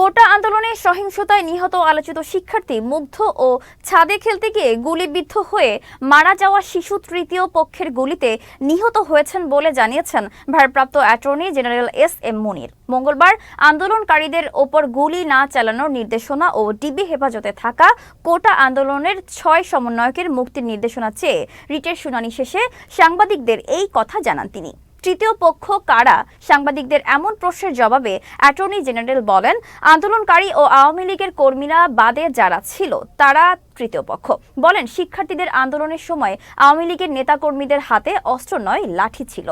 কোটা আন্দোলনে সহিংসতায় নিহত আলোচিত শিক্ষার্থী মুগ্ধ ও ছাদে খেলতে গিয়ে গুলিবিদ্ধ হয়ে মারা যাওয়া শিশু তৃতীয় পক্ষের গুলিতে নিহত হয়েছেন বলে জানিয়েছেন ভারপ্রাপ্ত attorney general S M Munir. মঙ্গলবার আন্দোলনকারীদের ওপর গুলি না চালানোর নির্দেশনা ও ডিবি হেফাজতে থাকা কোটা আন্দোলনের ছয় সমন্বয়কের মুক্তির নির্দেশনা চেয়ে রিটের শুনানি শেষে সাংবাদিকদের এই কথা জানান তিনি। তৃতীয় পক্ষ কারা? সাংবাদিকদের এমন প্রশ্নের জবাবে অ্যাটর্নি জেনারেল বলেন, আন্দোলনকারী ও আওয়ামী লীগের কর্মীরা বাদে যারা ছিল, তারা তৃতীয় পক্ষ। বলেন, শিক্ষার্থীদের আন্দোলনের সময় আওয়ামী লীগের নেতাকর্মীদের হাতে অস্ত্র নয়, লাঠি ছিল।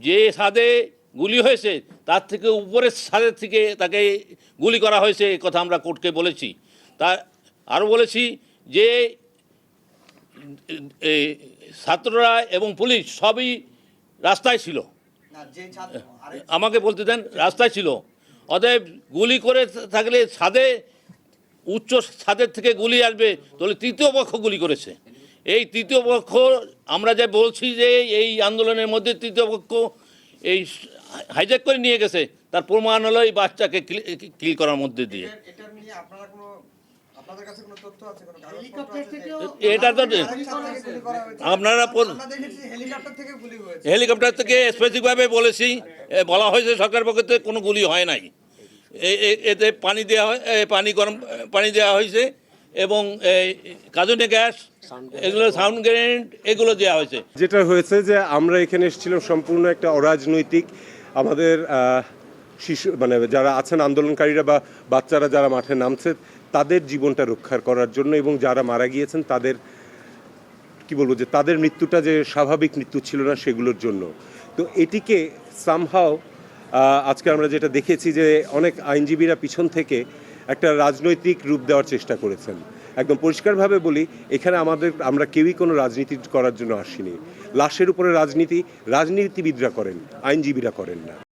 যে ছাদে গুলি হয়েছে, তার থেকে উপরের ছাদের থেকে তাকে গুলি করা হয়েছে কথা আমরা কোর্টকে বলেছি। তা, আরও বলেছি যে ছাত্ররা এবং পুলিশ সবই রাস্তায় ছিল। আমাকে বলতে দেন রাস্তায় ছিল। অতএব গুলি করে থাকলে ছাদে উচ্চ ছাদের থেকে গুলি আসবে তাহলে তৃতীয় পক্ষ গুলি করেছে। এই তৃতীয় পক্ষ আমরা যে বলছি যে এই আন্দোলনের মধ্যে তৃতীয় পক্ষ এই হাইজ্যাক করে নিয়ে গেছে তার প্রমাণ হলো এই বাচ্চাকে কিল করার মধ্যে দিয়ে। আপনাদের কাছে কোনো তথ্য আছে কোনো হেলিকপ্টার থেকেও এটা তো। আপনারা হেলিকপ্টার থেকে গুলি হয়েছে। হেলিকপ্টার থেকে স্পেসিফিকভাবে বলেছি বলা হয়েছে সরকার পক্ষ থেকে কোনো গুলি হয় নাই। এতে পানি দেওয়া হয় পানি গরম পানি দেওয়া হয়েছে এবং এই কাজনে গ্যাস এগুলো সাউন্ড গ্রেনেড এগুলো দেওয়া হয়েছে। যেটা হয়েছে যে আমরা এখানে এসেছিলাম সম্পূর্ণ একটা অরাজনৈতিক আমাদের শিশু মানে যারা আছেন আন্দোলনকারীরা বা বাচ্চারা যারা মাঠে নামছে, তাদের জীবনটা রক্ষা করার জন্য এবং যারা মারা গিয়েছেন, তাদের, কি বলব, যে তাদের মৃত্যুটা যে স্বাভাবিক মৃত্যু ছিল না সেগুলোর জন্য। তো এটিকে সামহাও আজকে আমরা যেটা দেখেছি যে অনেক আইনজীবীরা পিছন থেকে একটা রাজনৈতিক রূপ দেওয়ার চেষ্টা করেছেন। একদম পরিষ্কারভাবে বলি, এখানে আমাদের, আমরা কেউই কোনো রাজনীতি করার জন্য আসিনি। লাশের উপরে রাজনীতি, রাজনীতিবিদরা করেন, আইনজীবীরা করেন না।